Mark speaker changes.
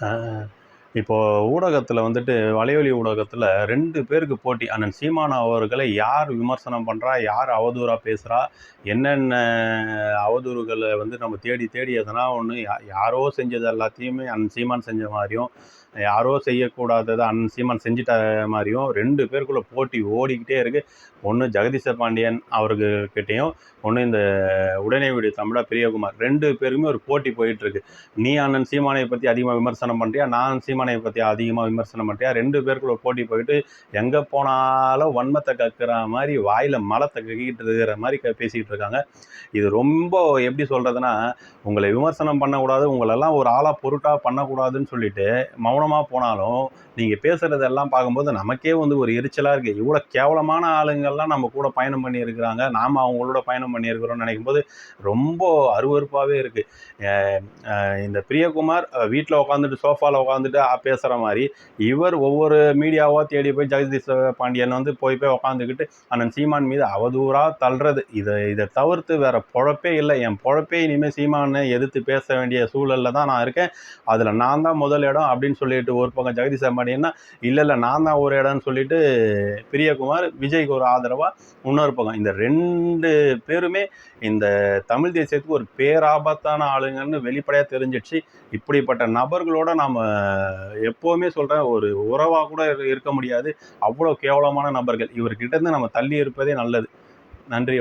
Speaker 1: Ah. இப்போது ஊடகத்தில் வந்துட்டு வலையொலி ஊடகத்தில் ரெண்டு பேருக்கு போட்டி. அண்ணன் சீமான் அவர்களை யார் விமர்சனம் பண்ணுறா யார் அவதூறாக பேசுகிறா என்னென்ன அவதூறுகளை வந்து நம்ம தேடி தேடி எதனா ஒன்று யா யாரோ செஞ்சது எல்லாத்தையுமே அண்ணன் சீமான் செஞ்ச மாதிரியும் யாரோ செய்யக்கூடாததை அண்ணன் சீமான் செஞ்சிட்ட மாதிரியும் ரெண்டு பேருக்குள்ள போட்டி ஓடிக்கிட்டே இருக்குது ஒன்று ஜெகதீச பாண்டியன் அவர்கிட்டையும் ஒன்று இந்த உடனே வீடு தமிழா பிரியகுமார். ரெண்டு பேருமே ஒரு போட்டி போயிட்டுருக்கு நீ அண்ணன் சீமானை பற்றி அதிகமாக விமர்சனம் பண்ணுறியா நான் சீமான் பற்றி அதிகமாக விமர்சனம் பண்ணியா ரெண்டு பேருக்குள்ள போட்டி போயிட்டு எங்கே போனாலும் வன்மத்தை கக்குற மாதிரி வாயில் மலத்தை கக்கிட்டு இருக்கிற மாதிரி க பேசிக்கிட்டு இருக்காங்க. இது ரொம்ப எப்படி சொல்கிறதுனா உங்களை விமர்சனம் பண்ணக்கூடாது உங்களெல்லாம் ஒரு ஆளாக பொருட்டாக பண்ணக்கூடாதுன்னு சொல்லிட்டு மௌனமாக போனாலும் நீங்கள் பேசுகிறதெல்லாம் பார்க்கும்போது நமக்கே வந்து ஒரு எரிச்சலாக இருக்குது இவ்வளோ கேவலமான ஆளுங்கள்லாம் நம்ம கூட பயணம் பண்ணியிருக்கிறாங்க. நாம் அவங்களோட பயணம் பண்ணியிருக்கிறோம்னு நினைக்கும் போது ரொம்ப அருவறுப்பாகவே இருக்குது இந்த பிரியகுமார் வீட்டில் உட்காந்துட்டு சோஃபாவில் உட்காந்துட்டு பேசுகிற மாதிரி. இவர் ஒவ்வொரு மீடியாவாக தேடி போய் ஜெகதீஷ் பாண்டியன் வந்து போய் போய் உட்காந்துக்கிட்டு அண்ணன் சீமான் மீது அவதூறாக தள்ளுறது. இதை இதை தவிர்த்து வேறு பொழப்பே இல்லை. என் பொழப்பே இனிமேல் சீமானை எதிர்த்து பேச வேண்டிய சூழலில் தான் நான் இருக்கேன். அதில் நான் தான் முதல் இடம் அப்படின்னு சொல்லிட்டு ஒரு பக்கம் ஜெகதீஷ் பாண்டியன்னா இல்லை இல்லை நான் தான் ஒரு இடம்னு சொல்லிட்டு பிரியகுமார் விஜய்க்கு ஒரு ஆதரவாக இன்னொரு பக்கம் இந்த ரெண்டு பேருமே இந்த தமிழ் தேசியத்துக்கு ஒரு பேராபத்தான ஆளுங்கன்னு வெளிப்படையாக தெரிஞ்சிடுச்சு. இப்படிப்பட்ட நபர்களோட நாம் எப்போவுமே சொல்கிறேன் ஒரு உறவாக கூட இருக்க முடியாது. அவ்வளோ கேவலமான நபர்கள். இவர்கிட்ட இருந்து நம்ம தள்ளி இருப்பதே நல்லது. நன்றி.